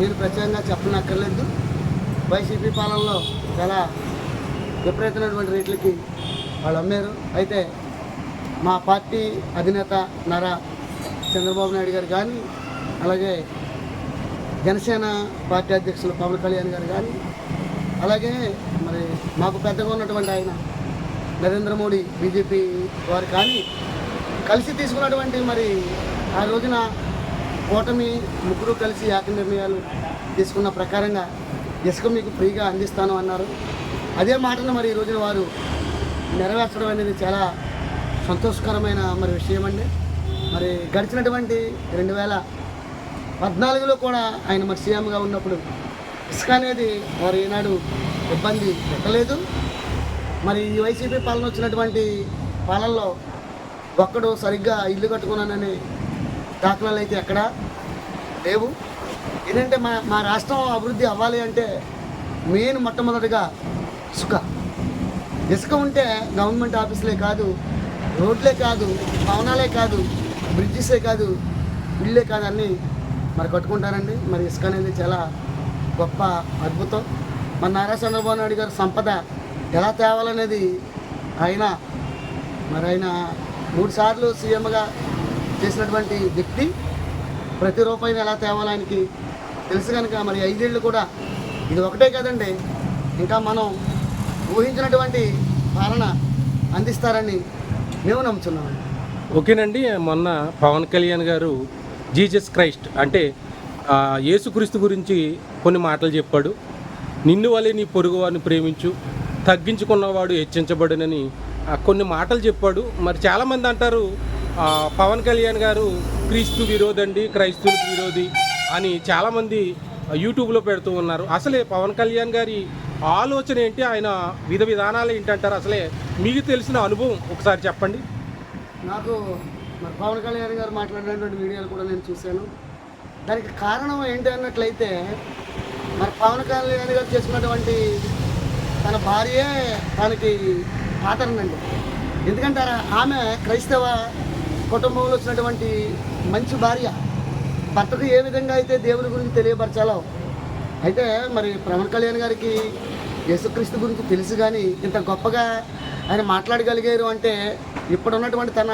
నేను ప్రత్యేకంగా చెప్పనక్కర్లేదు. వైసీపీ పాలనలో చాలా విపరీతమైనటువంటి రేట్లకి వాళ్ళు అమ్మారు. అయితే మా పార్టీ అధినేత నారా చంద్రబాబు నాయుడు గారు కానీ అలాగే జనసేన పార్టీ అధ్యక్షులు పవన్ కళ్యాణ్ గారు కానీ అలాగే మరి మాకు పెద్దగా ఉన్నటువంటి ఆయన నరేంద్ర మోడీ బీజేపీ వారు కానీ కలిసి తీసుకున్నటువంటి మరి ఆ రోజున కూటమి ముగ్గురు కలిసి ఏక నిర్ణయాలు తీసుకున్న ప్రకారంగా ఇసుక మీకు ఫ్రీగా అందిస్తాను అన్నారు. అదే మాటను మరి ఈ రోజున వారు నెరవేర్చడం అనేది చాలా సంతోషకరమైన మరి విషయం అండి. మరి గడిచినటువంటి రెండు వేల పద్నాలుగులో కూడా ఆయన మరి సీఎంగా ఉన్నప్పుడు ఇసుక అనేది వారు ఈనాడు ఇబ్బంది పెట్టలేదు. మరి ఈ వైసీపీ పాలన వచ్చినటువంటి పాలనలో ఒక్కడు సరిగ్గా ఇల్లు కట్టుకున్నానని దాఖలాలు అయితే ఎక్కడా? లేవు. ఏంటంటే మా మా రాష్ట్రం అభివృద్ధి అవ్వాలి అంటే మెయిన్ మొట్టమొదటిగా ఇసుక. ఇసుక ఉంటే గవర్నమెంట్ ఆఫీసులే కాదు రోడ్లే కాదు భవనాలే కాదు బ్రిడ్జెసే కాదు ఇళ్ళే కాదు అన్నీ మరి కట్టుకుంటారండి. మరి ఇసుక అనేది చాలా గొప్ప అద్భుతం. మన నారా చంద్రబాబు నాయుడు గారి సంపద ఎలా తేవాలనేది ఆయన మరి ఆయన మూడు సార్లు సీఎంగా చేసినటువంటి వ్యక్తి. ప్రతి రూపాయిని ఎలా తేవాలో ఆయనకి తెలుసు కనుక మరి ఐదేళ్ళు కూడా ఇది ఒకటే కదండి. ఇంకా మనం ఊహించినటువంటి పాలన అందిస్తారని మేము నమ్ముతున్నామండి ఓకేనండి మొన్న పవన్ కళ్యాణ్ గారు జీసస్ క్రైస్ట్ అంటే యేసుక్రీస్తు గురించి కొన్ని మాటలు చెప్పాడు. నిన్ను వలె నీ పొరుగు వారిని ప్రేమించు తగ్గించుకున్నవాడు హెచ్చించబడునని కొన్ని మాటలు చెప్పాడు. మరి చాలామంది అంటారు పవన్ కళ్యాణ్ గారు క్రీస్తు విరోధండి క్రైస్తువులకు విరోధి అని చాలామంది యూట్యూబ్లో పెడుతూ ఉన్నారు. అసలే పవన్ కళ్యాణ్ గారి ఆలోచన ఏంటి? ఆయన విధ విధానాలు ఏంటంటారు? అసలే మీకు తెలిసిన అనుభవం ఒకసారి చెప్పండి. నాకు మరి పవన్ కళ్యాణ్ గారు మాట్లాడినటువంటి వీడియోలు కూడా నేను చూశాను. దానికి కారణం ఏంటి అన్నట్లయితే మరి పవన్ కళ్యాణ్ గారు చేసినటువంటి తన భార్యే తనకి పాతరనండి. ఎందుకంటారా ఆమె క్రైస్తవ కుటుంబంలో వచ్చినటువంటి మంచి భార్య భర్తకు ఏ విధంగా అయితే దేవుని గురించి తెలియపరచాలో అయితే మరి పవన్ కళ్యాణ్ గారికి యేసుక్రీస్తు గురించి తెలుసు కానీ ఇంత గొప్పగా ఆయన మాట్లాడగలిగారు అంటే ఇప్పుడున్నటువంటి తన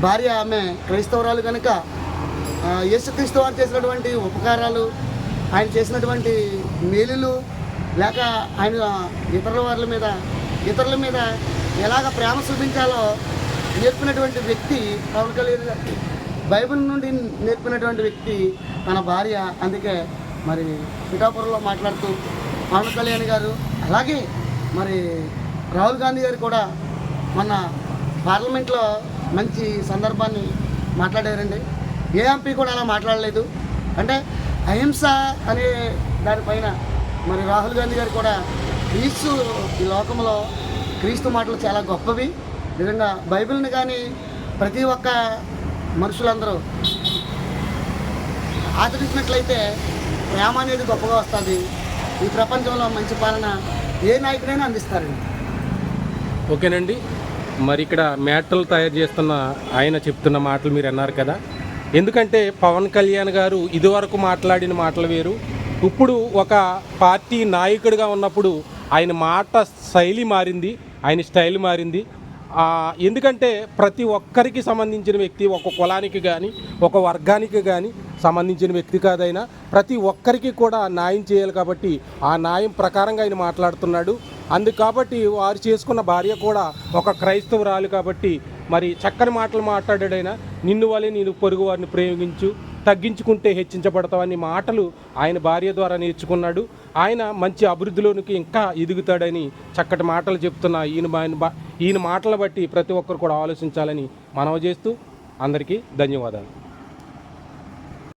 భార్య ఆమె క్రైస్తవరాలు కనుక యేసుక్రీస్తు వారు చేసినటువంటి ఉపకారాలు ఆయన చేసినటువంటి మేలులు లేక ఆయన ఇతరుల వారి మీద ఇతరుల మీద ఎలాగ ప్రేమ చూపించాలో నేర్పినటువంటి వ్యక్తి పవన్ కళ్యాణ్ బైబిల్ నుండి నేర్పినటువంటి వ్యక్తి తన భార్య. అందుకే మరి పిఠాపురంలో మాట్లాడుతూ పవన్ కళ్యాణ్ గారు అలాగే మరి రాహుల్ గాంధీ గారు కూడా మన పార్లమెంట్లో మంచి సందర్భాన్ని మాట్లాడారండి. ఏ ఎంపీ కూడా అలా మాట్లాడలేదు. అంటే అహింస అనే దానిపైన మరి రాహుల్ గాంధీ గారు కూడా క్రీస్తు ఈ లోకంలో క్రీస్తు మాటలు చాలా గొప్పవి. నిజంగా బైబిల్ని కానీ ప్రతి ఒక్క మనుషులందరూ ఆచరించినట్లయితే ప్రేమ అనేది గొప్పగా వస్తుంది. ఈ ప్రపంచంలో మంచి పాలన ఏ నాయకుడైనా అందిస్తారండి. ఓకేనండి. మరి ఇక్కడ మేటలు తయారు చేస్తున్న ఆయన చెప్తున్న మాటలు మీరు అన్నారు కదా. ఎందుకంటే పవన్ కళ్యాణ్ గారు ఇదివరకు మాట్లాడిన మాటలు వేరు. ఇప్పుడు ఒక పార్టీ నాయకుడిగా ఉన్నప్పుడు ఆయన మాట శైలి మారింది ఆయన స్టైల్ మారింది. ఎందుకంటే ప్రతి ఒక్కరికి సంబంధించిన వ్యక్తి ఒక కులానికి కానీ ఒక వర్గానికి కానీ సంబంధించిన వ్యక్తి కాదైనా ప్రతి ఒక్కరికి కూడా న్యాయం చేయాలి కాబట్టి ఆ న్యాయం ప్రకారంగా ఆయన మాట్లాడుతున్నాడు. అందుకు కాబట్టి వారు చేసుకున్న భార్య కూడా ఒక క్రైస్తవురాలు కాబట్టి మరి చక్కని మాటలు మాట్లాడాడైనా నిన్ను వలె నేను పొరుగు వారిని ప్రేమించు తగ్గించుకుంటే హెచ్చించబడతావని మాటలు ఆయన భార్య ద్వారా నేర్చుకున్నాడు. ఆయన మంచి అభివృద్ధిలోనికి ఇంకా ఎదుగుతాడని చక్కటి మాటలు చెప్తున్న ఈయన ఈయన మాటలు బట్టి ప్రతి ఒక్కరు కూడా ఆలోచించాలని మనవి చేస్తూ అందరికీ ధన్యవాదాలు.